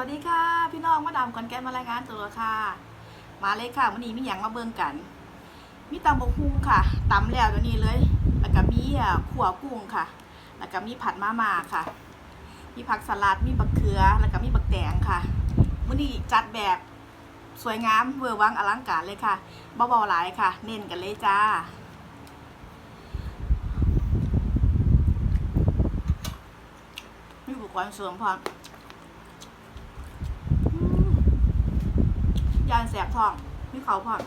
วัสดีค่ะ พี่น้องมาดามก่อนแกนมารายงานตัวค่ะ มาเลยค่ะวันนี้มีอย่างมาเบิ่งกัน มีตำบกฮุงค่ะตำแล้วเดี๋ยวนี้เลย แล้วก็มีขั่วกุ้งค่ะ แล้วก็มีผัดมาม่าค่ะ มีผักสลัดมีบักเขือ แล้วก็มีบักแตงค่ะมื้อนี้จัดแบบสวยงามเวอร์วังอลังการเลยค่ะเบาๆหลายค่ะ เน้นกันเลยจ้ามีอุกรณ์เสริมพร้อม ยานแสบท้องมีเขาพร้อง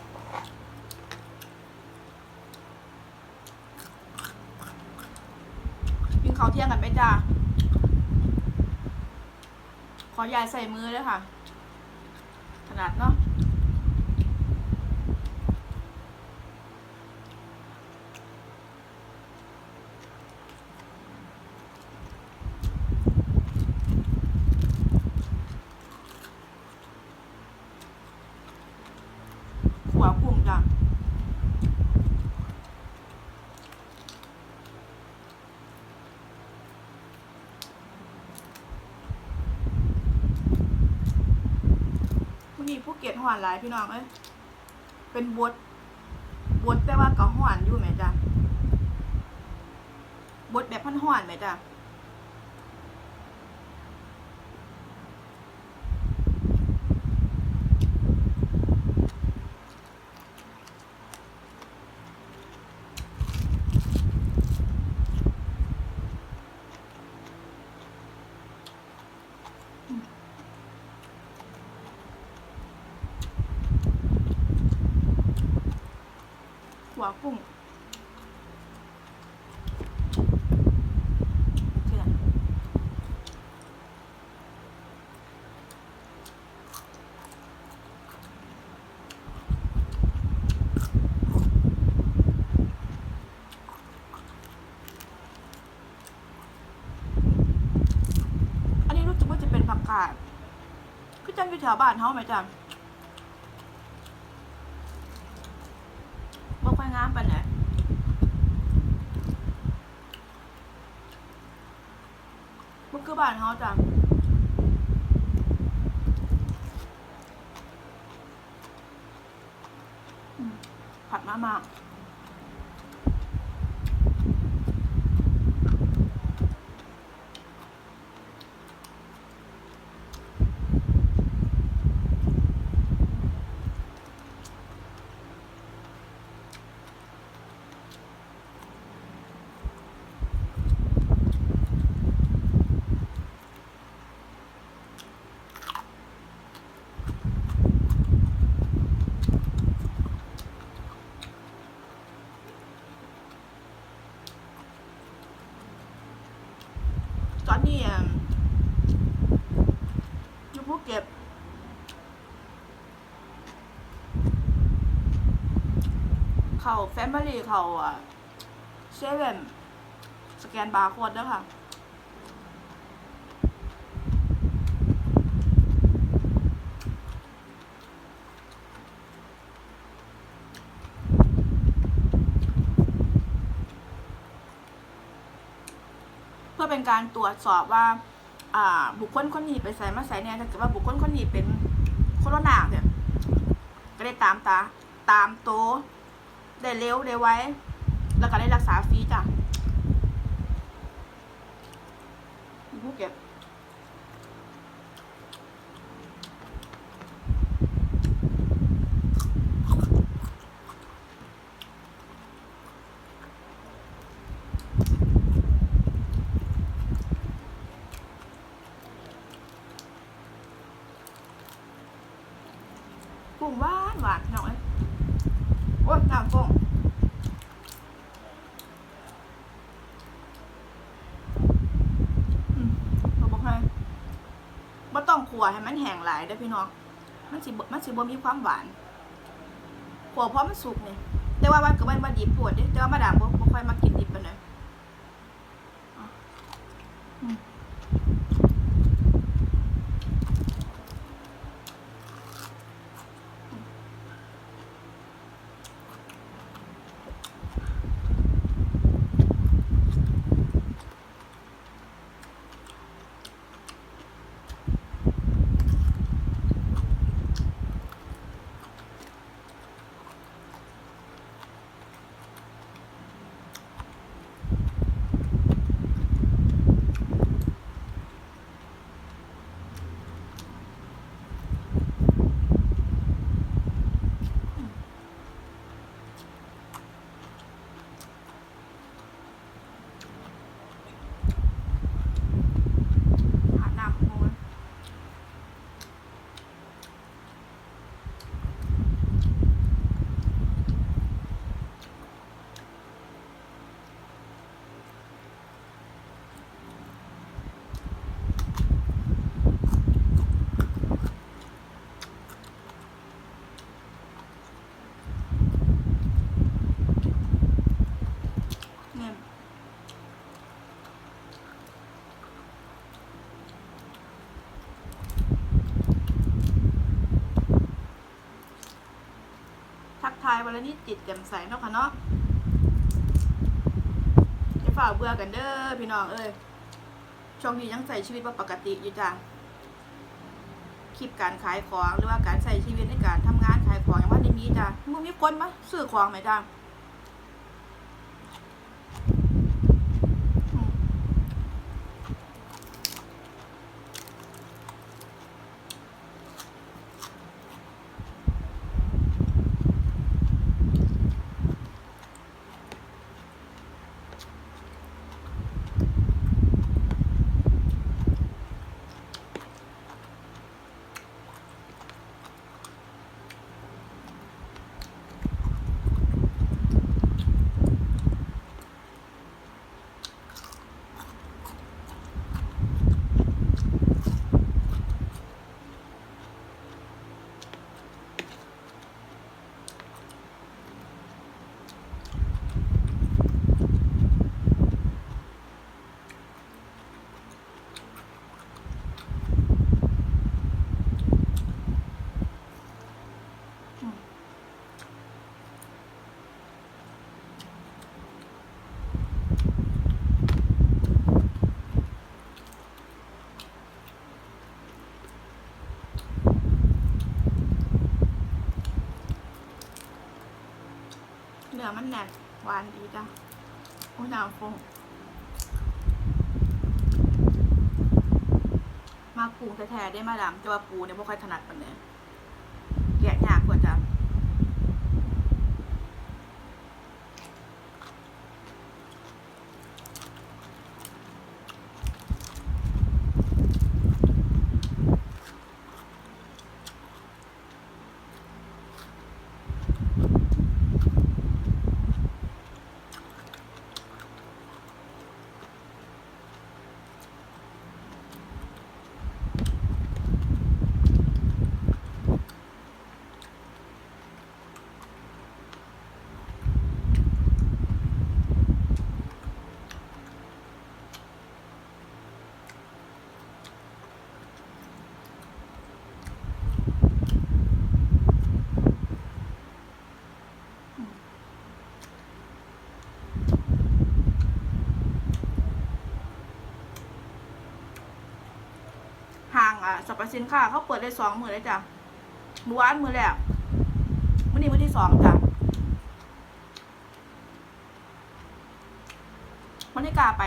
กินเขาวเที่ยงกันไปจ้า ขอยายใส่มือด้วยค่ะ ขนาดเนาะหัวกลุ่มจ้ะวันนี้ผู้เก็ต หวานหลายพี่น้องเอ้ยเป็นบดบดแต่ว่าก็หวานอยู่ไหมจ้ะบดแบบพันหวานไหมจ้ะ หัวกุ้งอันนี้รู้สึกว่าจะเป็นผักกาดคือจังอยู่แถวบ้านเฮาไหมจ๊ะ บ่ค่อย งามปะเนี่ยมันคือบ้านเฮาจังผัดมาม่า ตอนนี้อะอยู่ภูเก็ตเขาแฟมิลี่เขาอะเซเว่นสแกนบาร์โค้ดด้วยค่ะ พื่อเป็นการตรวจสอบว่าบุคคลคนนี้ไปใส่มาใส่เนี่ยถ้าเกิดว่าบุคคลคนนี้เป็นโคโรนาเนี่ยก็ได้ตามตาตามโตได้เร็วได้ไว้ แล้วก็ได้รักษาฟรีจ้ะภูเก็ต กุ้งหวานหวานหน่อยโอ้ยน้ำฟองอืมเราบอกให้บ่ต้องขัวให้มันแห้งหลายเด้อพี่น้อง มันสิบ่มันสิบ่มีความหวานขัวเพราะมันสุกนี่แต่ว่ามันก็มันบ่ดิบปวดเด้แต่ว่ามาดามบ่บ่ค่อยมากินดิบปานใดอะอืม ทายวันลนิดจิตแจ่มใสเนาะค่ะเนาะจะฝ่าเบื่อกันเด้อพี่น้องเอ้ยช่วงนี้ยังใส่ชีวิตว่าปกติอยู่จ้ะคลิปการขายของหรือว่าการใส่ชีวิตในการทำงานขายของอย่างว่าในมีจ้ะมึงมีคนมาซื้อของไหมจ้ะอืม เนื้ อมันแนบหวานดีจ้ะโอ้ยน้ำฟงมาปูแท้ๆได้มาดามแต่ว่าปูเนี่ยไม่ค่อยถนัดปานเนี่ยแกะยากกว่าจ้ะห่างอะสรรพสินค้าเขาเปิดได้สองมือเลยจ้ะมือวานมือแรกมื่อนี้มือที่สองจ้ะวันนี้กล้าไป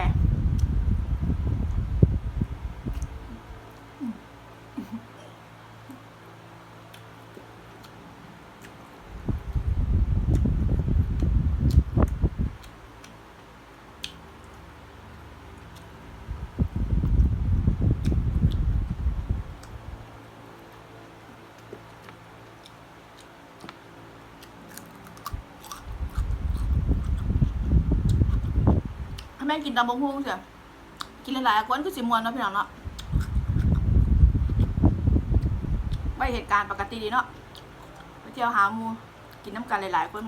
ม่กินตำบงพุงเสียกินหลายๆคนก็สิมวนเนาะพี่น้องเนาะไม่เหตุการณ์ปกติดีเนาะไปเที่ยวหาหมูกินน้ำกันหลายๆคน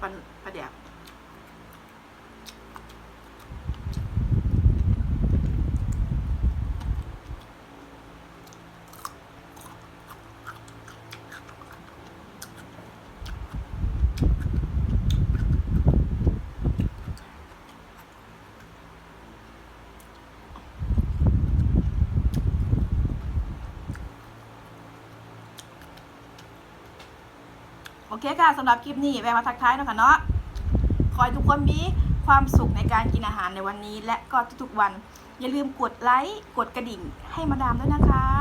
ปันประเดี๋ยว เคค่ะสำหรับคลิปนี้แวะมาทักทายนะคะเนาะขอให้ทุกคนมีความสุขในการกินอาหารในวันนี้ และก็ทุกๆวัน อย่าลืมกดไลค์กดกระดิ่งให้มาดามด้วยนะคะ